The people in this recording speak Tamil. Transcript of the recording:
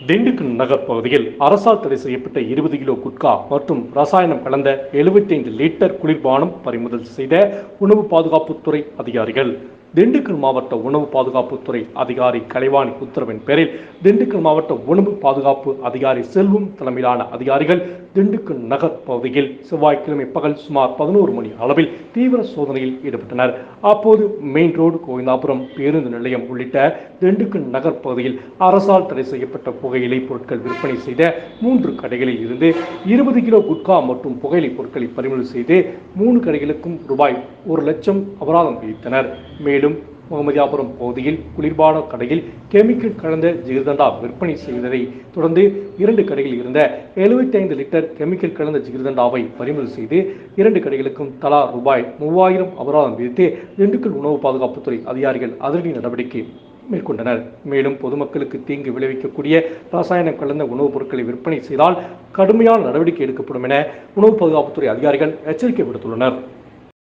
திண்டுக்கல் நகர் பகுதியில் அரசால் தடை செய்யப்பட்ட இருபது கிலோ குட்கா மற்றும் ரசாயனம் கலந்த 75 லிட்டர் குளிர்பானம் பறிமுதல் செய்த உணவு பாதுகாப்புத்துறை அதிகாரிகள். திண்டுக்கல் மாவட்ட உணவு பாதுகாப்புத்துறை அதிகாரி கலைவாணி உத்தரவின் பேரில் திண்டுக்கல் மாவட்ட உணவு பாதுகாப்பு அதிகாரி செல்வம் தலைமையிலான அதிகாரிகள் திண்டுக்கல் நகர் பகுதியில் செவ்வாய்க்கிழமை பகல் சுமார் பதினோரு மணி அளவில் தீவிர சோதனையில் ஈடுபட்டனர். அப்போது மெயின் ரோடு கோவிந்தாபுரம் பேருந்து நிலையம் உள்ளிட்ட திண்டுக்கல் நகர் பகுதியில் அரசால் தடை செய்யப்பட்ட புகையிலை பொருட்கள் விற்பனை செய்த மூன்று கடைகளில் இருந்து இருபது கிலோ குட்கா மற்றும் புகையிலை பொருட்களை பறிமுதல் செய்து மூணு கடைகளுக்கும் ரூபாய் ஒரு லட்சம் அபராதம் விதித்தனர். மேலும் முகமதியாபுரம் பகுதியில் குளிர்பான கடையில் கெமிக்கல் கலந்த ஜிகிர்தண்டா விற்பனை செய்ததை தொடர்ந்து இரண்டு கடைகளில் இருந்த 75 லிட்டர் கெமிக்கல் கலந்த ஜிகிர்தண்டாவை பறிமுதல் செய்து இரண்டு கடைகளுக்கும் தலா ரூபாய் மூவாயிரம் அபராதம் விதித்து திண்டுக்கல் உணவு பாதுகாப்புத்துறை அதிகாரிகள் அதிரடி நடவடிக்கை மேற்கொண்டனர். மேலும் பொதுமக்களுக்கு தீங்கு விளைவிக்கக்கூடிய ரசாயனம் கலந்த உணவுப் பொருட்களை விற்பனை செய்தால் கடுமையான நடவடிக்கை எடுக்கப்படும் என உணவு பாதுகாப்புத்துறை அதிகாரிகள் எச்சரிக்கை விடுத்துள்ளனர்.